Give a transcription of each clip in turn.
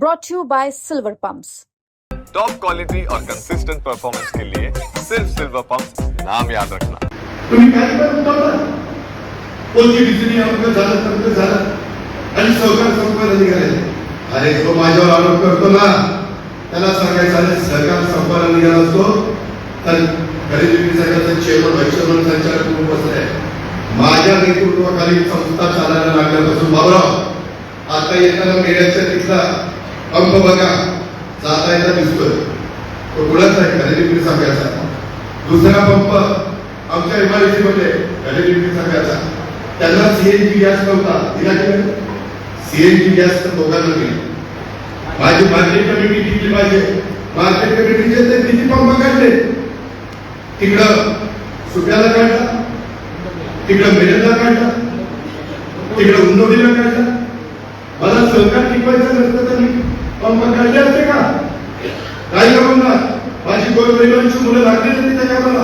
brought to you by Silver Pumps. Top quality और consistent performance के लिए सिर्फ़ सिल्वर पंप नाम याद रखना। आणि सहकार निघाले अरे तो माझ्यावर आरोप करतो ना त्याला सांगायचं अरे सहकार संपायला निघाला असतो तर खरेदी विक्री चेअरमन व्हाईस चेअरमन संचालक म्हणून बसलाय माझ्या नेतृत्वाखाली संस्था चालायला लागल्यापासून बाबराव आता येताना मेळ्याच्या तिथला पंप बघा. जाता येता दिसतोय. तो कुणाचा आहे खाली विक्री दुसरा पंप आमच्या इमारतीमध्ये खाली विक्री सांगायचा त्यांना सीएनजी गॅस नव्हता. दिला की सीएनजी गॅस तर दोघांना दिली. माझी मार्केट कमिटी टिकली पाहिजे. मार्केट कमिटीचे ते किती पंप काढले? तिकडं सुट्याला काढला. तिकडं मेरेला काढला. तिकडं उंदोडीला काढला. मला सहकार टिकवायचं पण मग घडले काढले असते का? काही का म्हणणार माझी गोरगरिबांची मुलं लागली नाही त्या मला?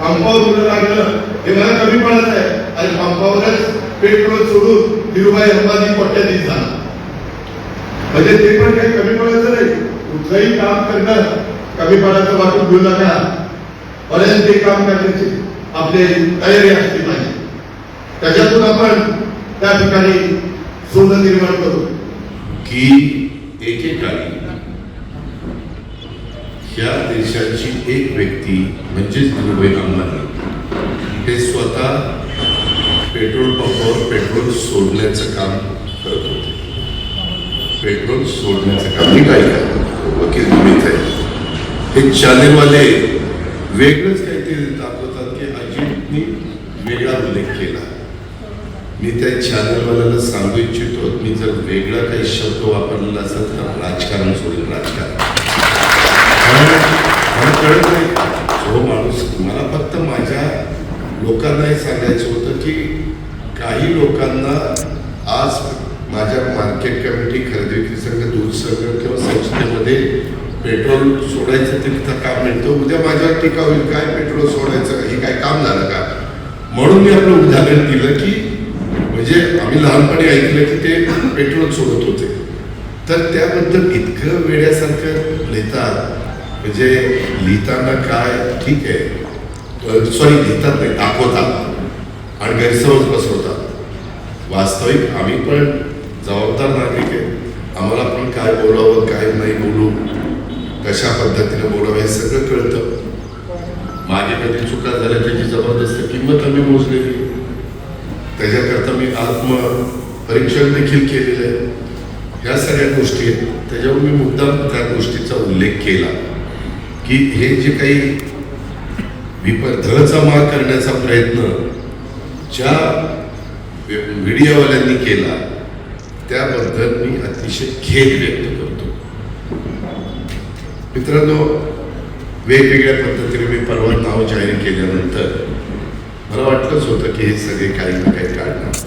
पंपावर मुलं लागलं. हे मला कमी पडत आहे. आणि पंपावरच पेट्रोल सोडून धीरुभाई अंबानी कोट्याधीश झाला म्हणजे ते पण काही कमी पडायचं नाही. कुठलंही काम करणं कमी पडायचं वाटून घेऊ नका. पर्यंत ते काम करण्याची आपली तयारी असली पाहिजे. त्याच्यातून आपण त्या ठिकाणी सोनं निर्माण करू. की एकेकाळी या देशाची एक व्यक्ती म्हणजेच धीरुभाई अंबानी हे स्वतः पेट्रोल पंपावर पेट्रोल सोडण्याचं काम करत होते. पेट्रोल सोडण्याचं काम. मी काय वकील तुम्हीच आहे हे चॅनेलवाले वेगळंच काहीतरी दाखवतात की अजितनी वेगळा उल्लेख केला. मी त्या चॅनलवाल्याला सांगू इच्छितो मी जर वेगळा काही शब्द वापरलेला असेल तर राजकारण सोडेल राजकारण. मला कळत नाही जो माणूस मला फक्त माझ्या लोकांना हे सांगायचं होतं की काही लोकांना आज माझ्या मार्केट कमिटी खरेदी विक्री संघ दूध संघ किंवा संस्थेमध्ये पेट्रोल सोडायचं ते तिथं काम मिळतं उद्या माझ्यावर टीका होईल काय पेट्रोल सोडायचं हे काय काम झालं का? म्हणून मी आपलं उदाहरण दिलं की म्हणजे आम्ही लहानपणी ऐकलं की ते पेट्रोल सोडत होते. तर त्याबद्दल इतकं वेड्यासारखं लिहितात. म्हणजे लिहिताना काय? ठीक आहे. सॉरी लिहितात नाही दाखवतात. आणि गैरसमज बसवतात वास्तविक आम्ही पण जबाबदार नागरिक आहे. आम्हाला पण काय बोलावं काय नाही बोलू कशा पद्धतीने बोलावं हे सगळं कळतं. माझी कधी चुका झाल्या त्याची जबरदस्त किंमत आम्ही मोजलेली. त्याच्यात मी आत्म परीक्षण देखील केलेलं आहे. ह्या सगळ्या गोष्टी आहेत. त्याच्यावर मी मुद्दाम त्या गोष्टीचा उल्लेख केला की हे जे काही विपर धळचा मार करण्याचा प्रयत्न ज्या मीडियावाल्यांनी केला त्याबद्दल मी अतिशय खेद व्यक्त करतो. मित्रांनो वेगवेगळ्या पद्धतीने मी परवा नाव जाहीर केल्यानंतर मला वाटलंच होतं की हे सगळे काही ना काही काढणार.